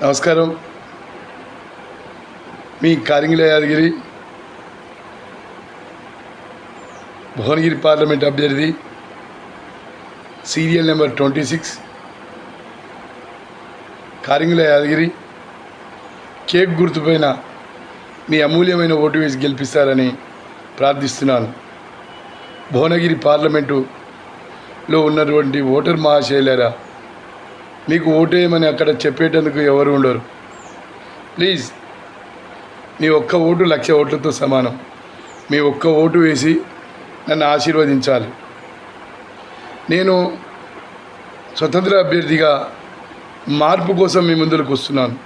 నమస్కారం. మీ కారింగిల యాదగిరి భువనగిరి పార్లమెంట్ అభ్యర్థి serial number twenty six Karingila Yadagiri cake గుర్తుపైన మీ అమూల్యమైన ఓటు వేసి గెలిపిస్తారని ప్రార్థిస్తున్నాను. భువనగిరి పార్లమెంటులో ఉన్నటువంటి ఓటర్ మహాశైలరా మీకు ఓటేయమని అక్కడ చెప్పేటందుకు ఎవరు ఉండరు. ప్లీజ్ మీ ఒక్క ఓటు లక్ష ఓట్లతో సమానం. మీ ఒక్క ఓటు వేసి నన్ను ఆశీర్వదించాలి. నేను స్వతంత్ర అభ్యర్థిగా మార్పు కోసం మీ ముందులకు వస్తున్నాను.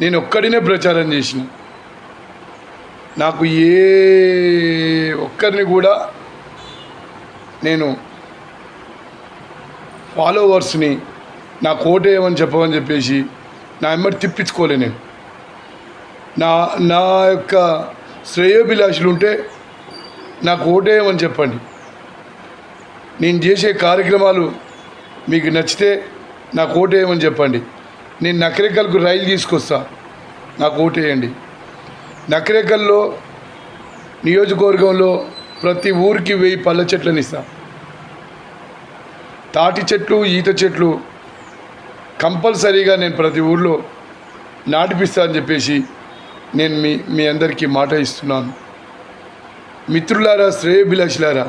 నేను ఒక్కడినే ప్రచారం చేసిన. నాకు ఏ ఒక్కరిని కూడా నేను ఫాలోవర్స్ని నా కోటేయమని చెప్పమని చెప్పేసి నా ఎమ్మటి తిప్పించుకోలే నేను. నా నా యొక్క శ్రేయోభిలాషులు ఉంటే నాకు ఓటేయమని చెప్పండి. నేను చేసే కార్యక్రమాలు మీకు నచ్చితే నాకు ఓటేయమని చెప్పండి. నేను నకరేకల్కు రైలు తీసుకొస్తా. నాకు ఓటేయండి నకరేకల్లో నియోజకవర్గంలో ప్రతి ఊరికి వెయ్యి పళ్ళ చెట్లను ఇస్తా. తాటి చెట్లు ఈత చెట్లు కంపల్సరీగా నేను ప్రతి ఊళ్ళో నాటిపిస్తానని చెప్పేసి నేను మీ మీ అందరికీ మాట ఇస్తున్నాను. మిత్రులారా శ్రేయభిలాషులారా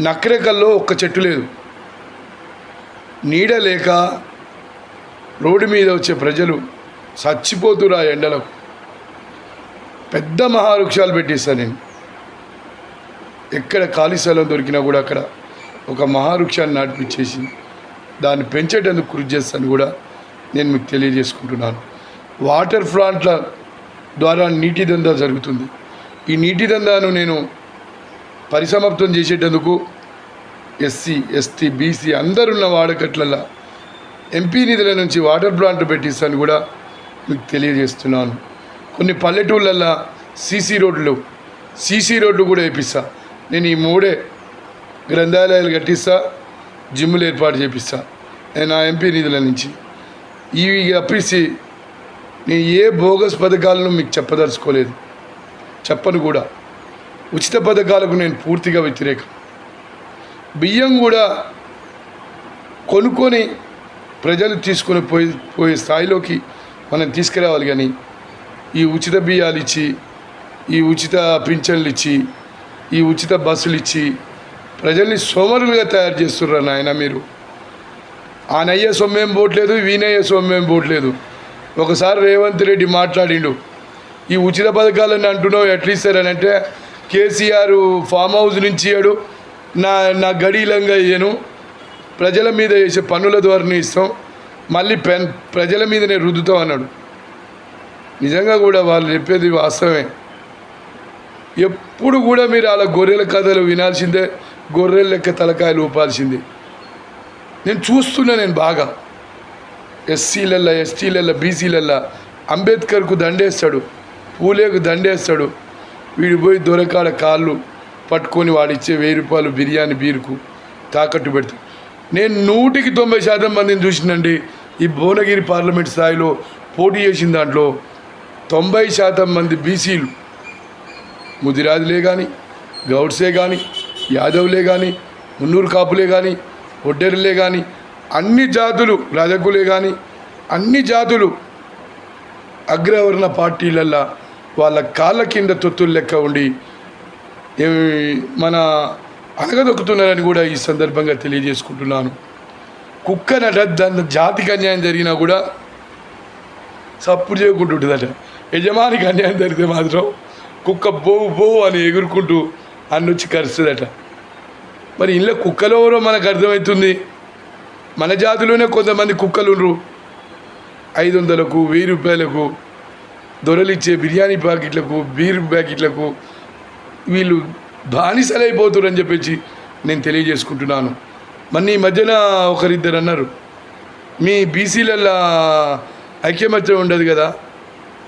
నక్రేకల్లో ఒక్క చెట్టు లేదు. నీడ లేక రోడ్డు మీద వచ్చే ప్రజలు చచ్చిపోతురు ఆ ఎండలకు పెద్ద మహావృక్షాలు పెట్టేస్తాను నేను. ఎక్కడ ఖాళీ స్థలం దొరికినా కూడా అక్కడ ఒక మహావృక్షాన్ని నాటిపించేసి దాన్ని పెంచేటందుకు కృషి చేస్తాను కూడా నేను మీకు తెలియజేసుకుంటున్నాను. వాటర్ ప్లాంట్ల ద్వారా నీటి దందా జరుగుతుంది. ఈ నీటి దందాను నేను పరిసమాప్తం చేసేటందుకు ఎస్సీ ఎస్టీ బీసీ అందరున్న వాడకట్లల్లో ఎంపీ నిధుల నుంచి వాటర్ ప్లాంట్ పెట్టిస్తాను కూడా మీకు తెలియజేస్తున్నాను. కొన్ని పల్లెటూళ్ళల్లో సీసీ రోడ్లు సీసీ రోడ్లు కూడా వేపిస్తా. నేను ఈ మూడే గ్రంథాలయాలు కట్టిస్తా. జిమ్ములు ఏర్పాటు చేపిస్తా. నేను నా ఎంపీ నిధుల నుంచి. ఇవి అప్పిసి నేను ఏ బోగస్ పథకాలను మీకు చెప్పదలుచుకోలేదు. చెప్పను కూడా. ఉచిత పథకాలకు నేను పూర్తిగా వ్యతిరేకం. బియ్యం కూడా కొనుక్కొని ప్రజలు తీసుకొని పోయి పోయే స్థాయిలోకి మనం తీసుకురావాలి కానీ ఈ ఉచిత బియ్యాలు ఇచ్చి ఈ ఉచిత పింఛన్లు ఇచ్చి ఈ ఉచిత బస్సులు ఇచ్చి ప్రజల్ని సోమరులుగా తయారు చేస్తున్నారు నాయన మీరు. ఆనయ్య సొమ్మేం పోవట్లేదు వీనయ్య సొమ్మేం పోవట్లేదు ఒకసారి రేవంత్ రెడ్డి మాట్లాడిండు ఈ ఉచిత పథకాలని అంటున్నావు ఎట్లా ఇస్తారని అంటే కేసీఆర్ ఫామ్ హౌస్ నుంచి ఇయ్యాడు నా నా గడీలంగా ఇయ్యను ప్రజల మీద వేసే పన్నుల ద్వారా ఇస్తాం మళ్ళీ పెన్ ప్రజల మీదనే రుద్దుతాం అన్నాడు. నిజంగా కూడా వాళ్ళు చెప్పేది వాస్తవమే. ఎప్పుడు కూడా మీరు అలా గొర్రెల కథలు వినాల్సిందే గొర్రెల లెక్క తలకాయలు ఊపాల్సింది నేను చూస్తున్నా నేను బాగా. ఎస్సీలల్లా ఎస్టీలల్లా బీసీలల్లా అంబేద్కర్కు దండేస్తాడు పూలేకు దండేస్తాడు. వీడు పోయి దొరకాడ కాళ్ళు పట్టుకొని వాడిచ్చే వెయ్యి రూపాయలు బిర్యానీ బీరుకు తాకట్టు పెడతాడు నేను నూటికి తొంభై శాతం మందిని చూసినండి ఈ భువనగిరి పార్లమెంట్ స్థాయిలో పోటీ చేసిన దాంట్లో తొంభై శాతం మంది బీసీలు. ముదిరాజులే కానీ గౌడ్సే కానీ యాదవులే కానీ మున్నూరు కాపులే కానీ ఒడ్డెరులే కానీ అన్ని జాతులు రజకులే కానీ అన్ని జాతులు అగ్రవర్ణ పార్టీలల్లో వాళ్ళ కాళ్ళ కింద తొత్తులు లెక్క ఉండి మన అనగదొక్కుతున్నారని కూడా ఈ సందర్భంగా తెలియజేసుకుంటున్నాను. కుక్క నట దాని జాతికి అన్యాయం జరిగినా కూడా సప్పుడు చేయకుంటుంటుందట. యజమానికి అన్యాయం జరిగితే మాత్రం కుక్క బో బో అని ఎగురుకుంటూ అన్నొచ్చి కరుస్తుందట. మరి ఇంట్లో కుక్కలు ఎవరో మనకు అర్థమవుతుంది. మన జాతిలోనే కొంతమంది కుక్కలుండ్రు ఐదు వందలకు వెయ్యి రూపాయలకు దొరలిచ్చే బిర్యానీ ప్యాకెట్లకు బీర్ ప్యాకెట్లకు వీళ్ళు బానిసలైపోతురని చెప్పేసి నేను తెలియజేసుకుంటున్నాను. మొన్న ఈ మధ్యన ఒకరిద్దరు అన్నారు మీ బీసీలల్లో ఐక్యమత్యం ఉండదు కదా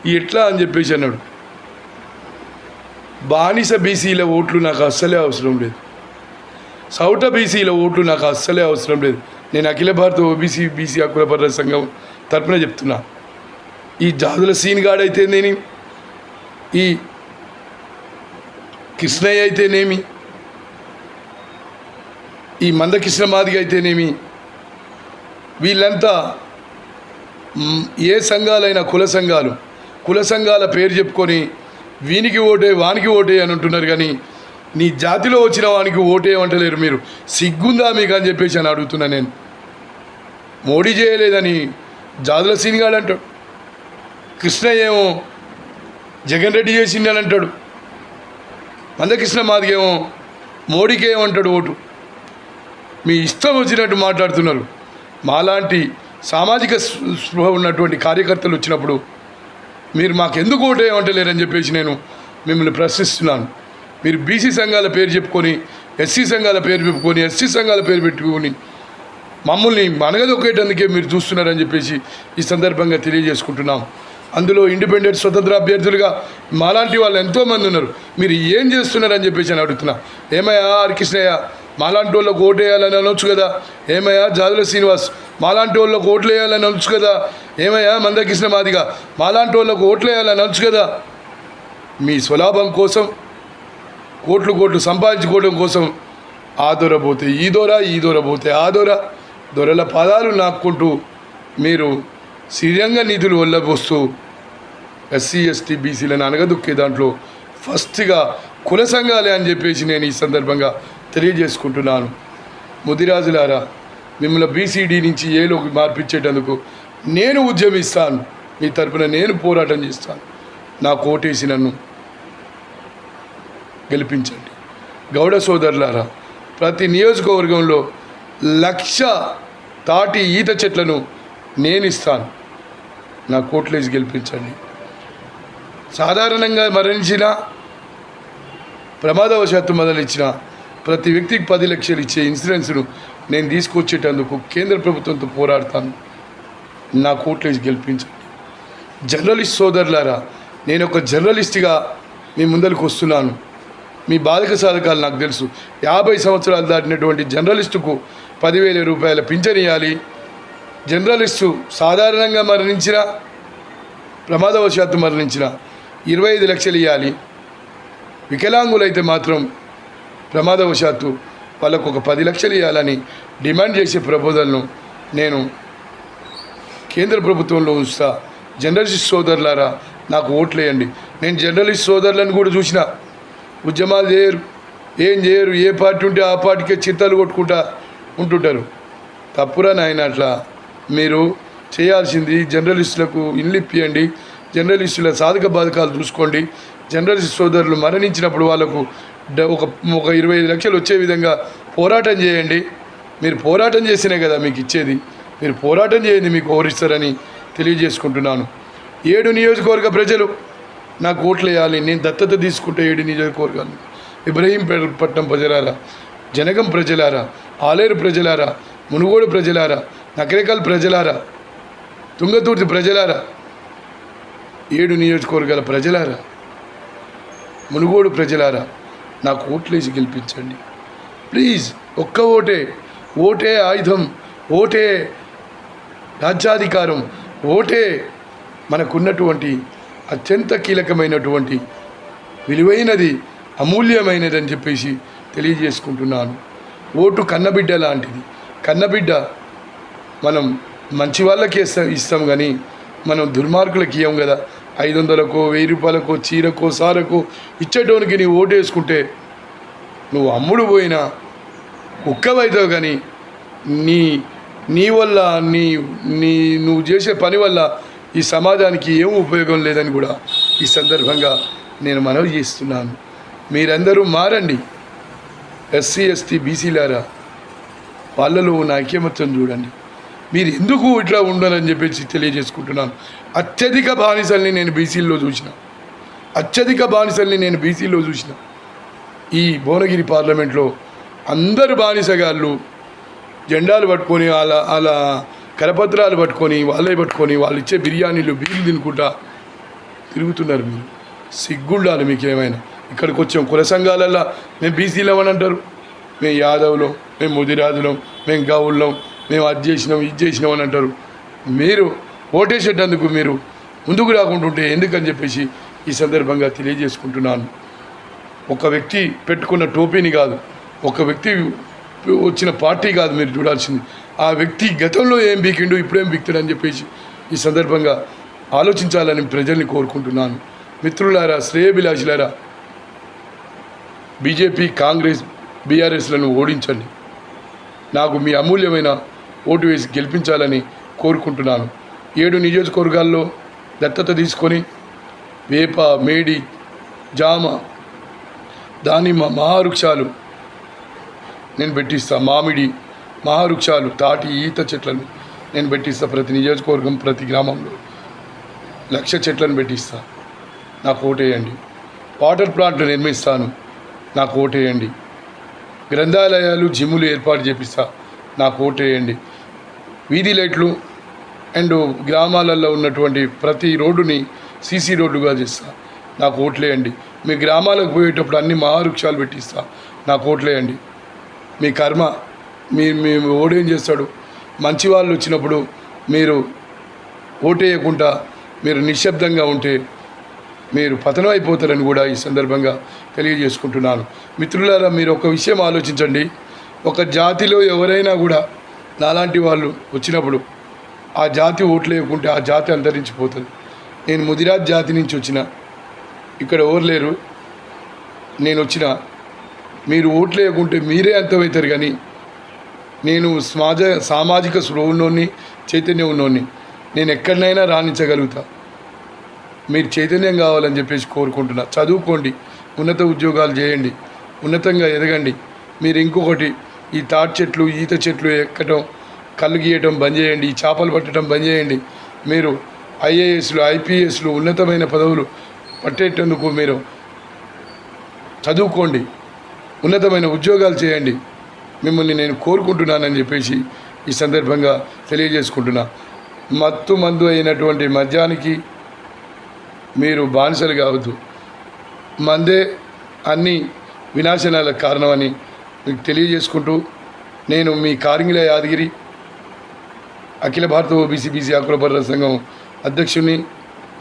ఎట్లా? అని చెప్పేసి అన్నాడు. బానిస బీసీల ఓట్లు నాకు అస్సలే అవసరం లేదు. సౌట బీసీల ఓట్లు నాకు అస్సలే అవసరం లేదు. నేను అఖిల భారత ఓబీసీ బీసీ హక్కుల పర్ర సంఘం తరపున చెప్తున్నా. ఈ జాదుల సీన్ గాడైతేనేమి? ఈ కృష్ణయ్య అయితేనేమి? ఈ మందకృష్ణ మాదిగ అయితేనేమి? వీళ్ళంతా ఏ సంఘాలైనా కుల సంఘాలు. కుల సంఘాల పేరు చెప్పుకొని వీనికి ఓటే వానికి ఓటే అని అంటున్నారు కానీ నీ జాతిలో వచ్చిన వానికి ఓటే అంటలేరు మీరు. సిగ్గుందా మీకు అని చెప్పేసి అని అడుగుతున్నా నేను. మోడీ చేయలేదని జాదుల సీనిగాడు అంటాడు. కృష్ణ ఏమో జగన్ రెడ్డి చేసిండని అంటాడు. మందకృష్ణ మాదిగేమో మోడీకి ఏమంటాడు ఓటు. మీ ఇష్టం వచ్చినట్టు మాట్లాడుతున్నారు. మాలాంటి సామాజిక స్పృహ ఉన్నటువంటి కార్యకర్తలు వచ్చినప్పుడు మీరు మాకు ఎందుకు ఓటు చెప్పేసి నేను మిమ్మల్ని ప్రశ్నిస్తున్నాను. మీరు బీసీ సంఘాల పేరు చెప్పుకొని ఎస్సీ సంఘాల పేరు చెప్పుకొని ఎస్సీ సంఘాల పేరు పెట్టుకొని మమ్మల్ని మనగదొక్కేటందుకే మీరు చూస్తున్నారని చెప్పేసి ఈ సందర్భంగా తెలియజేసుకుంటున్నాం. అందులో ఇండిపెండెంట్ స్వతంత్ర అభ్యర్థులుగా మాలాంటి వాళ్ళు ఎంతోమంది ఉన్నారు. మీరు ఏం చేస్తున్నారని చెప్పేసి అని అడుగుతున్నా. ఏమయ్యా హరికృష్ణయ్య మాలాంటి వాళ్ళకు ఓటేయాలని అనొచ్చు కదా. ఏమయ్యా జాదుల శ్రీనివాస్ మాలాంటి వాళ్ళకు ఓట్లు వేయాలని అనొచ్చు కదా. ఏమయ్యా? మందకృష్ణ మాదిగా. మాలాంటి వాళ్ళకు ఓట్లు వేయాలని అనొచ్చు కదా. మీ స్వలాభం కోసం కోట్లు కోట్లు సంపాదించుకోవడం కోసం ఆ దొర పోతే ఈ దొర ఈ దొర పోతే ఆ దొర. దొరల పాదాలు నాక్కుంటూ మీరు స్థిరంగా నిధులు వల్లబోస్తూ ఎస్సీ ఎస్టీ బీసీలను అనగదొక్కే దాంట్లో ఫస్ట్గా కుల సంఘాలే అని చెప్పేసి నేను ఈ సందర్భంగా తెలియజేసుకుంటున్నాను. ముదిరాజులారా మిమ్మల్ని బీసీడీ నుంచి ఏలోకి మార్పించేటందుకు నేను ఉద్యమిస్తాను. మీ తరపున నేను పోరాటం చేస్తాను. నా కోటేసి నన్ను గెలిపించండి. గౌడ సోదరులారా ప్రతి నియోజకవర్గంలో లక్ష తాటి ఈత చెట్లను నేను ఇస్తాను నా కోట్లేసి గెలిపించండి. సాధారణంగా మరణించిన ప్రమాదవశాత్తు మొదలిచ్చిన ప్రతి వ్యక్తికి పది లక్షలు ఇచ్చే ఇన్సూరెన్స్ను నేను తీసుకొచ్చేటందుకు కేంద్ర ప్రభుత్వంతో పోరాడతాను. నా కోట్లేసి గెలిపించండి. జర్నలిస్ట్ సోదరులారా నేను ఒక జర్నలిస్ట్గా మీ ముందరికి వస్తున్నాను. మీ బాధక సాధకాలు నాకు తెలుసు. యాభై సంవత్సరాలు దాటినటువంటి జర్నలిస్టుకు పదివేల రూపాయల పింఛన్ ఇవ్వాలి జర్నలిస్టు సాధారణంగా మరణించిన ప్రమాదవశాత్తు మరణించిన ఇరవై ఐదు లక్షలు ఇవ్వాలి వికలాంగులైతే మాత్రం ప్రమాదవశాత్తు వాళ్ళకు ఒక పది లక్షలు ఇవ్వాలని డిమాండ్ చేసే ప్రపోజల్ను నేను కేంద్ర ప్రభుత్వంలో ఉంచుతా. జర్నలిస్ట్ సోదరులారా నాకు ఓట్లేయండి నేను జర్నలిస్ట్ సోదరులను కూడా చూసిన. ఉద్యమాలు చేయరు. ఏం చేయరు? ఏ పార్టీ ఉంటే ఆ పార్టీకే చిత్తాలు కొట్టుకుంటా ఉంటుంటారు. తప్పురా నాయన అట్లా మీరు చేయాల్సింది జర్నలిస్టులకు ఇల్లు జర్నలిస్టుల సాధక బాధకాలు చూసుకోండి. జర్నలిస్ట్ సోదరులు మరణించినప్పుడు వాళ్ళకు ఒక ఒక ఇరవై ఐదు లక్షలు వచ్చే విధంగా పోరాటం చేయండి. మీరు పోరాటం చేసినే కదా మీకు ఇచ్చేది. మీరు పోరాటం చేయండి మీకు ఓరిస్తారని తెలియజేసుకుంటున్నాను. ఏడు నియోజకవర్గ ప్రజలు నాకు ఓట్లేయాలి. నేను దత్తత తీసుకుంటే ఏడు నియోజకవర్గాలు. ఇబ్రహీంపట్నం ప్రజలారా జనగం ప్రజలారా ఆలేరు ప్రజలారా మునుగోడు ప్రజలారా నకరేకల్ ప్రజలారా తుంగతుర్తి ప్రజలారా ఏడు నియోజకవర్గాల ప్రజలారా మునుగోడు ప్రజలారా నాకు ఓట్లేసి గెలిపించండి. ప్లీజ్ ఒక్క ఓటే. ఓటే ఆయుధం ఓటే రాజ్యాధికారం ఓటే మనకున్నటువంటి అత్యంత కీలకమైనటువంటి విలువైనది అమూల్యమైనది అని చెప్పేసి తెలియజేసుకుంటున్నాను. ఓటు కన్నబిడ్డ లాంటిది. కన్నబిడ్డ మనం మంచి వాళ్ళకి ఇస్తాం ఇస్తాం కానీ మనం దుర్మార్గులకి ఇవ్వం కదా. ఐదు వందలకో వెయ్యి రూపాయలకో చీరకో సారకో ఇచ్చేటోనికి నీ ఓటు వేసుకుంటే నువ్వు అమ్ముడు పోయినా కుక్కవైతావు కానీ నీ నీ వల్ల నీ నీ నువ్వు చేసే పని వల్ల ఈ సమాజానికి ఏం ఉపయోగం లేదని కూడా ఈ సందర్భంగా నేను మనవి చేస్తున్నాను. మీరందరూ మారండి. ఎస్సీ ఎస్టీ బీసీలారా వాళ్ళలో ఉన్న ఐక్యమత్యం చూడండి. మీరు ఎందుకు ఇట్లా ఉండాలని చెప్పేసి తెలియజేసుకుంటున్నాను. అత్యధిక బానిసల్ని నేను బీసీల్లో చూసిన. అత్యధిక బానిసల్ని నేను బీసీలో చూసిన. ఈ భువనగిరి పార్లమెంట్లో అందరు బానిసగాళ్ళు జెండాలు పట్టుకొని వాళ్ళ వాళ్ళ కరపత్రాలు పట్టుకొని వాళ్ళే పట్టుకొని వాళ్ళు ఇచ్చే బిర్యానీలు బీర్లు తినుకుంటా తిరుగుతున్నారు మీరు. సిగ్గుండాలి మీకు ఏమైనా ఇక్కడికి వచ్చాం. కుల సంఘాలల్లో మేము బీసీలం అని అంటారు. మేము యాదవులం మేము ముదిరాజులం మేము గౌళ్ళం మేము అది చేసినాం ఇది చేసినాం అని అంటారు. మీరు ఓటేసేటందుకు మీరు ముందుకు రాకుండా ఉంటే ఎందుకని చెప్పేసి ఈ సందర్భంగా తెలియజేసుకుంటున్నాను. ఒక వ్యక్తి పెట్టుకున్న టోపీని కాదు ఒక వ్యక్తి వచ్చిన పార్టీ కాదు మీరు చూడాల్సింది. ఆ వ్యక్తి గతంలో ఏం బీకిండు ఇప్పుడేం బీక్తాడు అని చెప్పేసి ఈ సందర్భంగా ఆలోచించాలని ప్రజల్ని కోరుకుంటున్నాను. మిత్రులారా శ్రేయభిలాషులారా బీజేపీ కాంగ్రెస్ బీఆర్ఎస్లను ఓడించండి. నాకు మీ అమూల్యమైన ఓటు వేసి గెలిపించాలని కోరుకుంటున్నాను. ఏడు నియోజకవర్గాల్లో దత్తత తీసుకొని వేప మేడి జామ దానిమ్మ మహావృక్షాలు నేను పెట్టిస్తా. మామిడి మహావృక్షాలు తాటి ఈత చెట్లను నేను పెట్టిస్తా ప్రతి నియోజకవర్గం ప్రతి గ్రామంలో. లక్ష చెట్లను పెట్టిస్తా. నాకు ఓటేయండి. వాటర్ ప్లాంట్లు నిర్మిస్తాను. నాకు ఓటేయండి. గ్రంథాలయాలు జిమ్ములు ఏర్పాటు చేపిస్తా. నాకు ఓటేయండి. వీధి లైట్లు అండ్ గ్రామాలలో ఉన్నటువంటి ప్రతి రోడ్డుని సీసీ రోడ్డుగా చేస్తా. నాకు ఓట్లేయండి మీ గ్రామాలకు పోయేటప్పుడు అన్ని మహావృక్షాలు పెట్టిస్తా. నాకు ఓట్లేయండి మీ కర్మ మీ మీ ఓడేం చేస్తాడు? మంచి వాళ్ళు వచ్చినప్పుడు మీరు ఓటేయకుండా మీరు నిశ్శబ్దంగా ఉంటే మీరు పతనం అయిపోతారని కూడా ఈ సందర్భంగా తెలియజేసుకుంటున్నాను. మిత్రులారా మీరు ఒక విషయం ఆలోచించండి. ఒక జాతిలో ఎవరైనా కూడా నాలాంటి వాళ్ళు వచ్చినప్పుడు ఆ జాతి ఓట్లు వేయకుంటే ఆ జాతి అంతరించిపోతుంది. నేను ముదిరాజ్ జాతి నుంచి వచ్చిన ఇక్కడ ఎవరు లేరు. నేను వచ్చిన మీరు ఓట్లు వేయకుంటే మీరే అంతమవుతారు కానీ నేను సమాజ సామాజిక స్పృహ చైతన్యం ఉన్నోని నేను ఎక్కడనైనా రాణించగలుగుతా. మీరు చైతన్యం కావాలని చెప్పేసి కోరుకుంటున్నా. చదువుకోండి ఉన్నత ఉద్యోగాలు చేయండి ఉన్నతంగా ఎదగండి. మీరు ఇంకొకటి ఈ తాటి చెట్లు ఈత చెట్లు ఎక్కడం కళ్ళు గీయటం బంద్ చేయండి ఈ చేపలు పట్టడం బంద్ చేయండి. మీరు ఐఏఎస్లు ఐపీఎస్లు ఉన్నతమైన పదవులు పట్టేటందుకు మీరు చదువుకోండి. ఉన్నతమైన ఉద్యోగాలు చేయండి. మిమ్మల్ని నేను కోరుకుంటున్నానని చెప్పేసి ఈ సందర్భంగా తెలియజేసుకుంటున్నా. మత్తు మందు అయినటువంటి మద్యానికి మీరు బానిసలు కావద్దు. మందే అన్ని వినాశనాలకు కారణమని తెలియజేసుకుంటూ నేను మీ కారింగిల యాదగిరి అఖిల భారత ఓబీసీ బీసీ హక్కుల సంఘం అధ్యక్షుని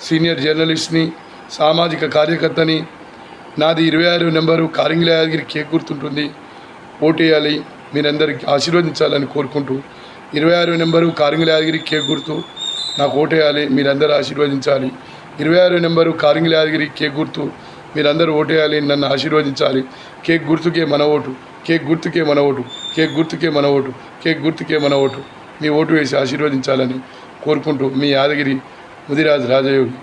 సీనియర్ జర్నలిస్ట్ని సామాజిక కార్యకర్తని. నాది ఇరవై ఆరు నెంబరు కారింగిల యాదగిరి కేక్ గుర్తుంటుంది. ఓటేయాలి. మీరందరికీ ఆశీర్వదించాలని కోరుకుంటూ ఇరవై ఆరు నెంబరు కారింగిల యాదగిరి కేక్ గుర్తు నాకు ఓటేయాలి. మీరందరూ ఆశీర్వదించాలి. ఇరవై ఆరు నెంబరు కారింగిల యాదగిరి కేక్ గుర్తు మీరందరూ ఓటేయాలి నన్ను ఆశీర్వదించాలి. కేక్ గుర్తుకే మన ఓటు కేక్ గుర్తుకే మన ఓటు కేక్ గుర్తుకే మన ఓటు కేక్ గుర్తుకే మన ఓటు. మీ ఓటు వేసి ఆశీర్వదించాలని కోరుకుంటూ మీ యాదగిరి ముదిరాజ్ రాజయోగి.